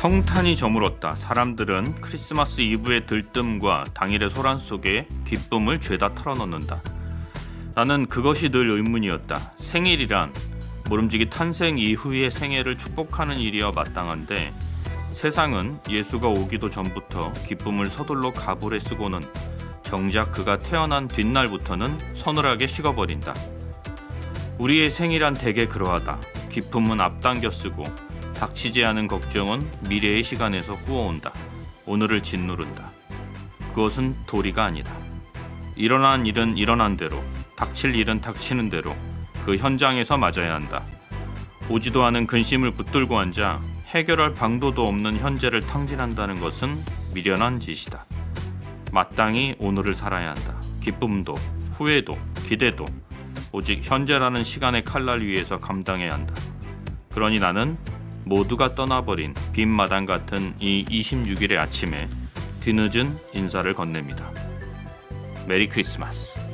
성탄이 저물었다. 사람들은 크리스마스 이브의 들뜸과 당일의 소란 속에 기쁨을 죄다 털어넣는다. 나는 그것이 늘 의문이었다. 생일이란 모름지기 탄생 이후의 생애를 축복하는 일이어 마땅한데 세상은 예수가 오기도 전부터 기쁨을 서둘러 가불에 쓰고는 정작 그가 태어난 뒷날부터는 서늘하게 식어버린다. 우리의 생이란 대개 그러하다. 기쁨은 앞당겨 쓰고 닥치지 않은 걱정은 미래의 시간에서 꾸어온다. 오늘을 짓누른다. 그것은 도리가 아니다. 일어난 일은 일어난 대로, 닥칠 일은 닥치는 대로 그 현장에서 맞아야 한다. 오지도 않은 근심을 붙들고 앉아 해결할 방도도 없는 현재를 탕진한다는 것은 미련한 짓이다. 마땅히 오늘을 살아야 한다. 기쁨도, 후회도, 기대도 오직 현재라는 시간의 칼날 위에서 감당해야 한다. 그러니 나는 모두가 떠나버린 빈 마당 같은 이 26일의 아침에 뒤늦은 인사를 건넵니다. 메리 크리스마스.